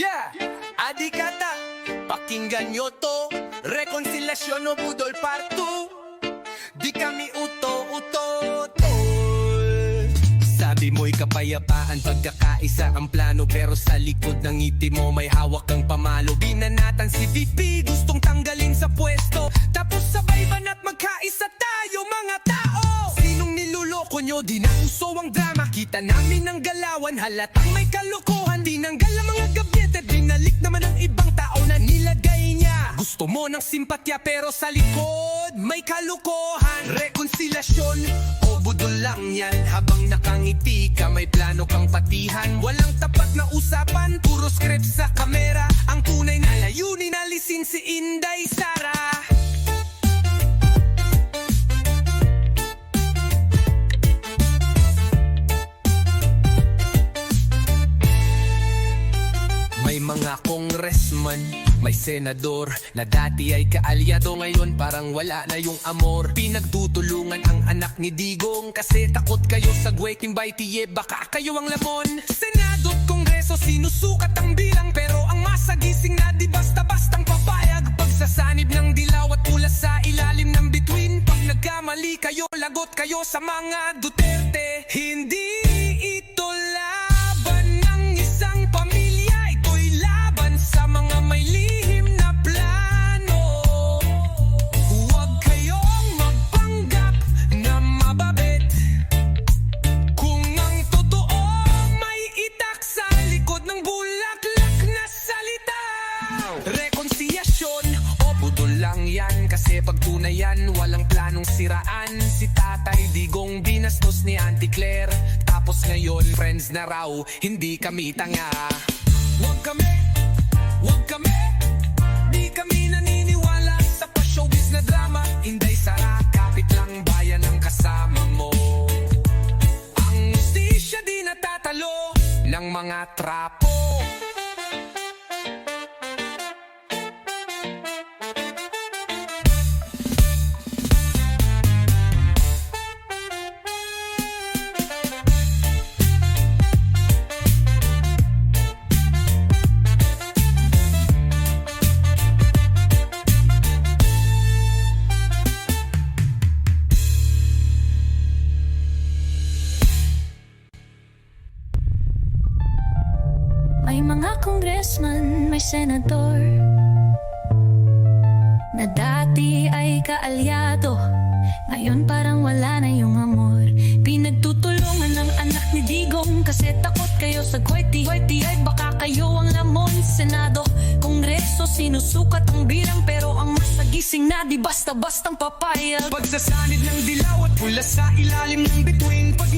Yeah! Adikata, pakinggan nyo to. Rekonsilasyon o budol part 2 Di kami uto-uto Sabi mo'y kapayapaan pagkakaisa ang plano. Pero sa likod ng ngiti mo may hawak kang pamalo. Binanatan si VP, gustong tanggalin sa pwesto. Tapos sabay banat magkaisa tayo mga tao. Sinong niluloko nyo, di na uso ang drama. Kita namin ang galawan, halatang may kalokohan. Di nanggal ang mga gabyete, Gusto mo ng simpatya pero sa likod may kalokohan Rekonsilasyon o budol lang yan. Habang nakangiti ka may plano kang patihan. Walang tapat na usapan, puro script sa kamera. Ang tunay na layunin alisin si Inday Sara. May mga congressman, may senador Na dati ay kaalyado ngayon parang wala na yung amor. Pinagtutulungan ang anak ni Digong Kasi takot kayo sa Gweking Baitiye Baka kayo ang lamon. Senado at Kongreso sinusukat ang bilang Pero ang masagising na di basta-bastang papayag. Pagsasanib ng dilaw at pula sa ilalim ng bituin Pag nagkamali kayo, lagot kayo sa mga Duterte. Hindi Rekonsiyasyon o budol lang yan Kasi pag tunay yan walang planong siraan. Si tatay digong binastos ni Auntie Claire. Tapos ngayon friends na raw hindi kami tanga. Huwag kami, huwag kami. Di kami naniniwala sa pa-showbiz na drama. Inday Sara, kapit lang bayan ang kasama mo. Ang justisya di natatalo ng mga trapo May mga congressman, may senador Na dati ay kaalyado. Ngayon parang wala na yung amor. Pinagtutulungan ng anak ni Digong Kasi takot kayo sa Kuwaiti. Kuwaiti ay baka kayo ang lamon Senado, Kongreso, sinusukat ang bilang Pero ang masagising na di basta-bastang papayag. Pagsasanid ng dilaw at pula sa ilalim ng bituin Pag